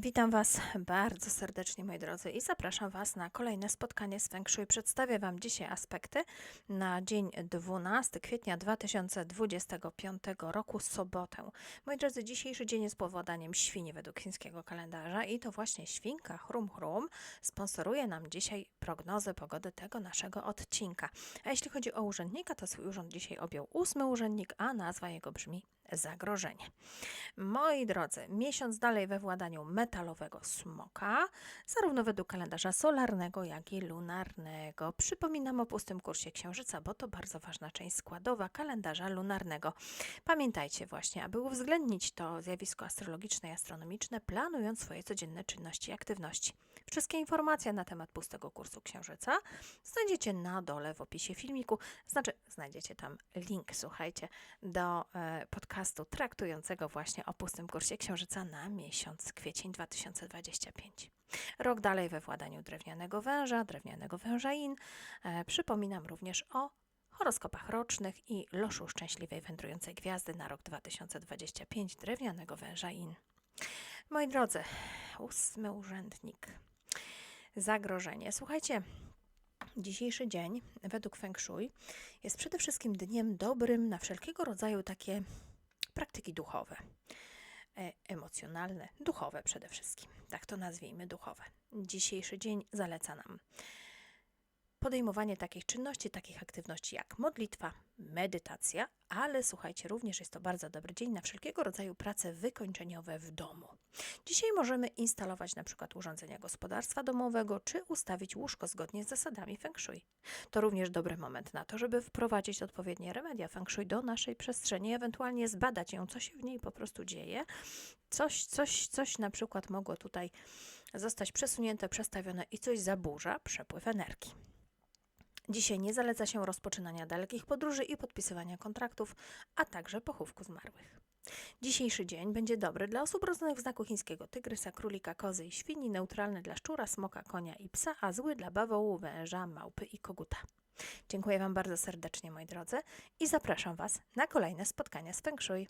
Witam Was bardzo serdecznie, moi drodzy, i zapraszam Was na kolejne spotkanie z Feng Shui. Przedstawię Wam dzisiaj aspekty na dzień 12 kwietnia 2025 roku, sobotę. Moi drodzy, dzisiejszy dzień jest powodaniem świni według chińskiego kalendarza i to właśnie świnka Chrum Chrum sponsoruje nam dzisiaj prognozę pogody tego naszego odcinka. A jeśli chodzi o urzędnika, to swój urząd dzisiaj objął ósmy urzędnik, a nazwa jego brzmi zagrożenie. Moi drodzy, miesiąc dalej we władaniu metalowego smoka, zarówno według kalendarza solarnego, jak i lunarnego. Przypominam o pustym kursie księżyca, bo to bardzo ważna część składowa kalendarza lunarnego. Pamiętajcie właśnie, aby uwzględnić to zjawisko astrologiczne i astronomiczne, planując swoje codzienne czynności i aktywności. Wszystkie informacje na temat pustego kursu księżyca znajdziecie na dole w opisie filmiku. Znaczy, znajdziecie tam link, słuchajcie, do e, podcastu traktującego właśnie o pustym kursie księżyca na miesiąc kwiecień 2025. Rok dalej we władaniu drewnianego węża, drewnianego węża in. E, przypominam również o horoskopach rocznych i loszu szczęśliwej wędrującej gwiazdy na rok 2025 drewnianego węża in. Moi drodzy, ósmy urzędnik. Zagrożenie. Słuchajcie, dzisiejszy dzień według Feng Shui jest przede wszystkim dniem dobrym na wszelkiego rodzaju takie praktyki duchowe, e, emocjonalne, duchowe przede wszystkim. Tak to nazwijmy duchowe. Dzisiejszy dzień zaleca nam podejmowanie takich czynności, takich aktywności jak modlitwa, medytacja, ale słuchajcie, również jest to bardzo dobry dzień na wszelkiego rodzaju prace wykończeniowe w domu. Dzisiaj możemy instalować na przykład urządzenia gospodarstwa domowego, czy ustawić łóżko zgodnie z zasadami Feng Shui. To również dobry moment na to, żeby wprowadzić odpowiednie remedia Feng Shui do naszej przestrzeni, ewentualnie zbadać ją, co się w niej po prostu dzieje. Coś, coś, coś na przykład mogło tutaj zostać przesunięte, przestawione i coś zaburza przepływ energii. Dzisiaj nie zaleca się rozpoczynania dalekich podróży i podpisywania kontraktów, a także pochówku zmarłych. Dzisiejszy dzień będzie dobry dla osób rodzonych w znaku chińskiego tygrysa, królika, kozy i świni, neutralny dla szczura, smoka, konia i psa, a zły dla bawołu, węża, małpy i koguta. Dziękuję Wam bardzo serdecznie, moi drodzy, i zapraszam Was na kolejne spotkania z Feng Shui.